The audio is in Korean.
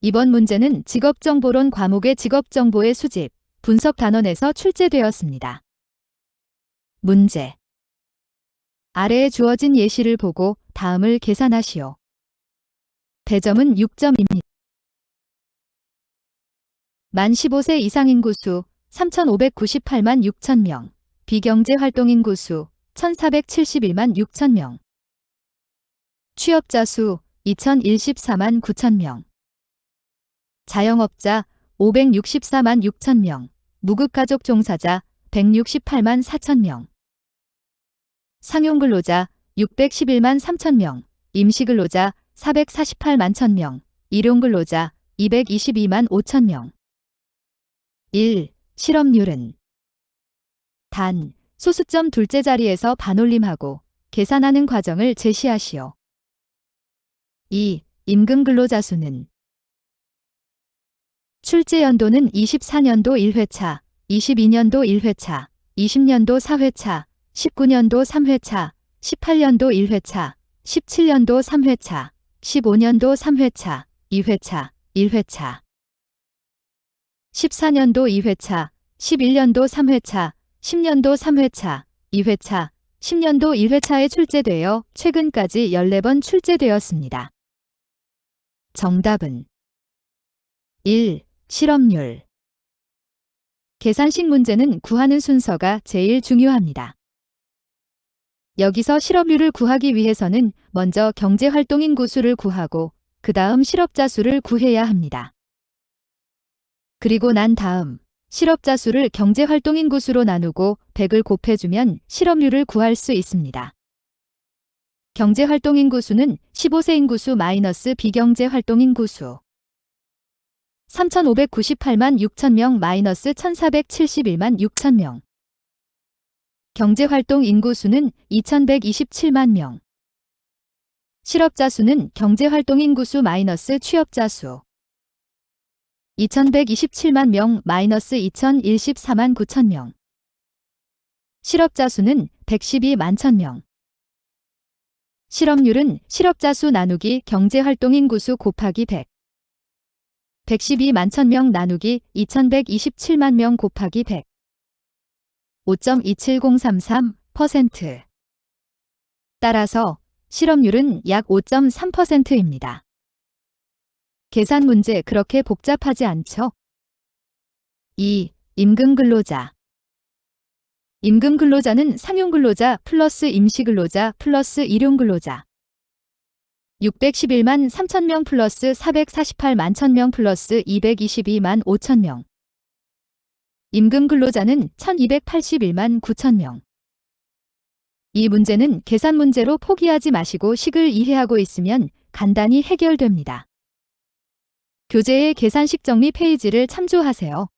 이번 문제는 직업정보론 과목의 직업정보의 수집, 분석 단원에서 출제되었습니다. 문제. 아래에 주어진 예시를 보고 다음을 계산하시오. 배점은 6점입니다. 만 15세 이상 인구수 3,598만 6천 명, 비경제 활동 인구수 1,471만 6천 명, 취업자 수 2,014만 9천 명, 자영업자 564만 6천 명, 무급가족 종사자 168만 4천 명, 상용근로자 611만 3천 명, 임시근로자 448만 1천 명, 일용근로자 222만 5천 명. 1. 실업률은 단, 소수점 둘째 자리에서 반올림하고 계산하는 과정을 제시하시오. 2. 임금 근로자 수는 출제 연도는 24년도 1회차, 22년도 1회차, 20년도 4회차, 19년도 3회차, 18년도 1회차, 17년도 3회차, 15년도 3회차, 2회차, 1회차. 14년도 2회차, 11년도 3회차, 10년도 3회차, 2회차, 10년도 1회차에 출제되어 최근까지 14번 출제되었습니다. 정답은 1. 실업률 계산식 문제는 구하는 순서가 제일 중요합니다. 여기서 실업률을 구하기 위해서는 먼저 경제활동 인 구수를 구하고 그 다음 실업자 수를 구해야 합니다. 그리고 난 다음 실업자 수를 경제활동 인 구수로 나누고 100을 곱해주면 실업률을 구할 수 있습니다. 경제활동 인 구수는 15세 인구수 마이너스 비경제활동 인 구수 3,598만 6천 명 마이너스 1,471만 6천 명 경제활동 인구수는 2,127만 명 실업자 수는 경제활동 인구수 마이너스 취업자 수 2127만 명 마이너스 2014만 9천 명. 실업자 수는 112만 천명. 실업률은 실업자 수 나누기 경제활동 인구수 곱하기 100. 112 만 천명 나누기 2127만 명 곱하기 100. 5.27033%. 따라서 실업률은 약 5.3%입니다. 계산 문제 그렇게 복잡하지 않죠? 2. 임금 근로자 임금 근로자는 상용 근로자 플러스 임시 근로자 플러스 일용 근로자 611만 3천명 플러스 448만 1천명 플러스 222만 5천명 임금 근로자는 1281만 9천명 이 문제는 계산 문제로 포기하지 마시고 식을 이해하고 있으면 간단히 해결됩니다. 교재의 계산식 정리 페이지를 참조하세요.